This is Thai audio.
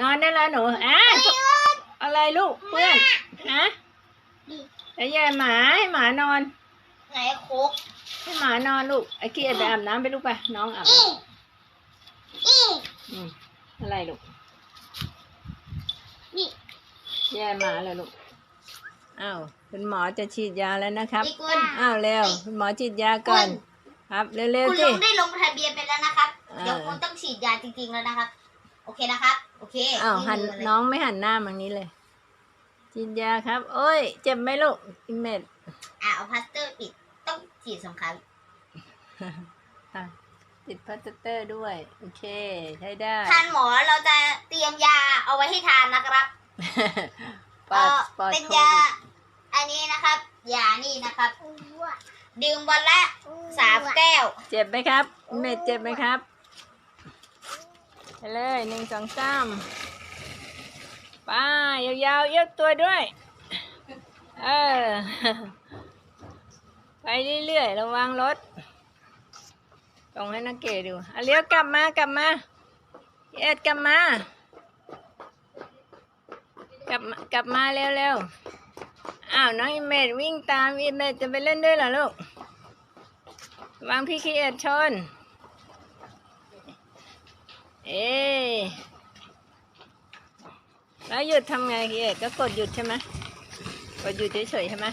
นอนได้แล้วหนูอะอะไรลูกเพื่อนฮะแล้วยายหมาให้หมานอน ไหนโคกให้หมานอนลูกไอ้กี้ไปอาบน้ำไปลูกไปน้องอาบอีน้อีำอืมอะไรลูกนี่แย่หมาเลยลูกอ้าวคุณหมอจะฉีดยาแล้วนะครับนี่คุณอ้าวเร็วคุณหมอฉีดยาก่อน ครับเร็วคุณๆสิลุงได้ลงทะเบียนไปแล้วนะครับ เออเดี๋ยวคุณต้องฉีดยาจริงๆแล้วนะครับ โอเคนะครับ โอเคอ้าวหันมืเลยน้องไม่หันหน้ามานี้เลยฉีดยาครับ โอ้ย เจ็บไหมลูกอิเมดอะเอาพลาสเตอร์ปิดต้องฉีดสองครั้งอะติดพลาสเตอร์ด้วย โอเค ใช้ได้ทานหมอเราจะเตรียมยาเอาไว้ให้ทานนะครับปลอดเอ่อปลอดเป็นโคยาวิดอันนี้นะครับ ยานี่นะครับ ดื่มวันละสามแก้ว เจ็บไหมครับอิเมดเจ็บไหมครับ ไปเลยหนึ่งสองสามไป้ายาวๆเอี้ยวตัวด้วย เออ ไปเรื่อยๆ ระวังรถตรงให้นักเกดูอะเลี้ยวกลับมากลับมาเอ็ดกลับมากลับกลับมาเร็วๆ อ้าวน้องอิเมดวิ่งตามอิเมดจะไปเล่นด้วยเหรอลูกวางพี่คีเอ็ดชน เอ๊แล้วหยุดทำไงคีเอ็ดก็กดหยุดใช่ไหมกดหยุดเฉยๆใช่ไหม